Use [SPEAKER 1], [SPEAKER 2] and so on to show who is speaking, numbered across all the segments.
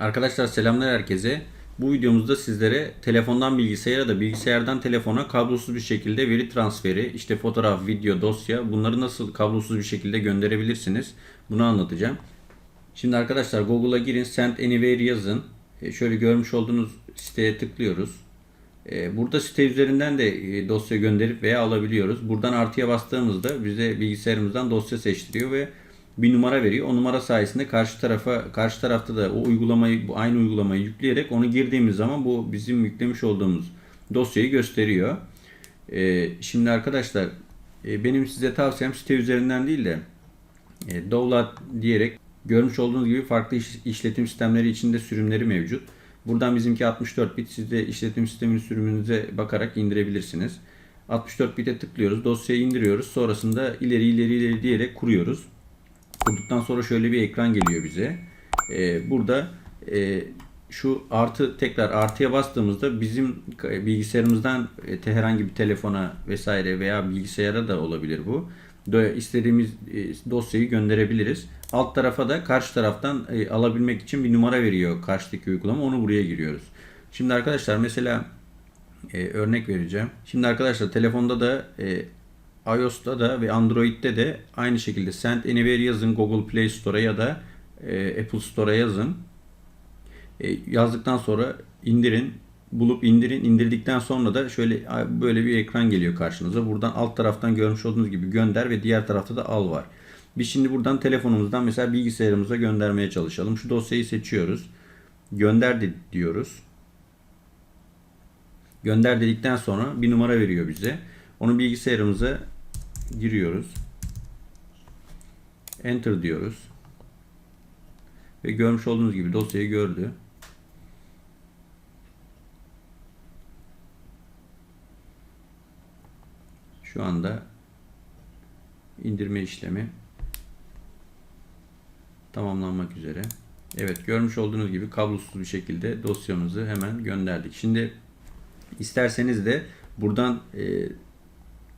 [SPEAKER 1] Arkadaşlar selamlar herkese. Bu videomuzda sizlere telefondan bilgisayara da bilgisayardan telefona kablosuz bir şekilde veri transferi, işte fotoğraf, video, dosya bunları nasıl kablosuz bir şekilde gönderebilirsiniz bunu anlatacağım. Şimdi arkadaşlar Google'a girin, Send Anywhere yazın. E, Şöyle görmüş olduğunuz siteye tıklıyoruz. E, Burada site üzerinden de e, dosya gönderip veya alabiliyoruz. Buradan artıya bastığımızda bize bilgisayarımızdan dosya seçtiriyor ve bir numara veriyor. O numara sayesinde karşı tarafa karşı tarafta da o uygulamayı bu aynı uygulamayı yükleyerek onu girdiğimiz zaman bu bizim yüklemiş olduğumuz dosyayı gösteriyor. E, Şimdi arkadaşlar e, benim size tavsiyem site üzerinden değil de e, Download diyerek görmüş olduğunuz gibi farklı iş- işletim sistemleri içinde sürümleri mevcut. Buradan bizimki 64 bit. Siz de işletim sisteminin sürümünüze bakarak indirebilirsiniz. 64 bit'e tıklıyoruz. Dosyayı indiriyoruz. Sonrasında ileri ileri ileri diyerek kuruyoruz. Kurduktan sonra şöyle bir ekran geliyor bize. Ee, burada e, şu artı tekrar artıya bastığımızda bizim bilgisayarımızdan e, herhangi bir telefona vesaire veya bilgisayara da olabilir bu. Do- istediğimiz e, dosyayı gönderebiliriz. Alt tarafa da karşı taraftan e, alabilmek için bir numara veriyor karşıdaki uygulama. Onu buraya giriyoruz. Şimdi arkadaşlar mesela e, örnek vereceğim. Şimdi arkadaşlar telefonda da e, iOS'ta da ve Android'de de aynı şekilde Send Anywhere yazın Google Play Store'a ya da e, Apple Store'a yazın. E, yazdıktan sonra indirin. Bulup indirin. İndirdikten sonra da şöyle böyle bir ekran geliyor karşınıza. Buradan alt taraftan görmüş olduğunuz gibi gönder ve diğer tarafta da al var. Biz şimdi buradan telefonumuzdan mesela bilgisayarımıza göndermeye çalışalım. Şu dosyayı seçiyoruz. Gönder de- diyoruz. Gönder dedikten sonra bir numara veriyor bize. Onu bilgisayarımıza giriyoruz. Enter diyoruz. Ve görmüş olduğunuz gibi dosyayı gördü. Şu anda indirme işlemi tamamlanmak üzere. Evet görmüş olduğunuz gibi kablosuz bir şekilde dosyamızı hemen gönderdik. Şimdi isterseniz de buradan e,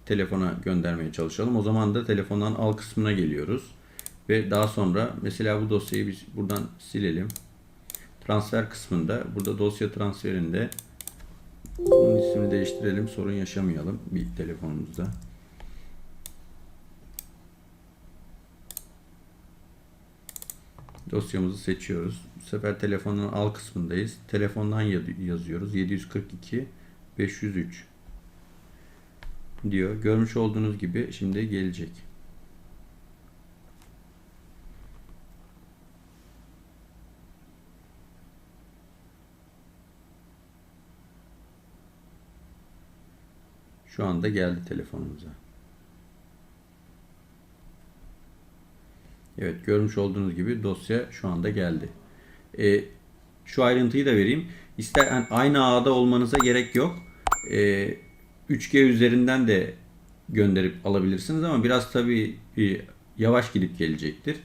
[SPEAKER 1] telefona göndermeye çalışalım. O zaman da telefondan al kısmına geliyoruz. Ve daha sonra mesela bu dosyayı biz buradan silelim. Transfer kısmında burada dosya transferinde bunun ismini değiştirelim. Sorun yaşamayalım bir telefonumuzda. Dosyamızı seçiyoruz. Bu sefer telefonun al kısmındayız. Telefondan ya- yazıyoruz. 742 503 diyor. Görmüş olduğunuz gibi şimdi gelecek. Şu anda geldi telefonumuza. Evet görmüş olduğunuz gibi dosya şu anda geldi. Ee, şu ayrıntıyı da vereyim. İster yani aynı ağda olmanıza gerek yok. Ee, 3G üzerinden de gönderip alabilirsiniz ama biraz tabii bir yavaş gidip gelecektir.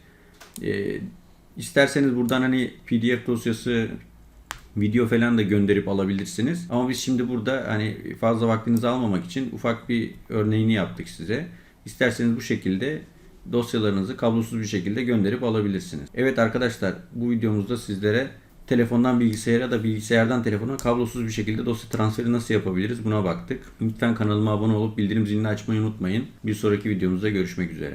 [SPEAKER 1] Ee, isterseniz buradan hani PDF dosyası video falan da gönderip alabilirsiniz. Ama biz şimdi burada hani fazla vaktinizi almamak için ufak bir örneğini yaptık size. İsterseniz bu şekilde dosyalarınızı kablosuz bir şekilde gönderip alabilirsiniz. Evet arkadaşlar bu videomuzda sizlere telefondan bilgisayara da bilgisayardan telefona kablosuz bir şekilde dosya transferi nasıl yapabiliriz buna baktık. Lütfen kanalıma abone olup bildirim zilini açmayı unutmayın. Bir sonraki videomuzda görüşmek üzere.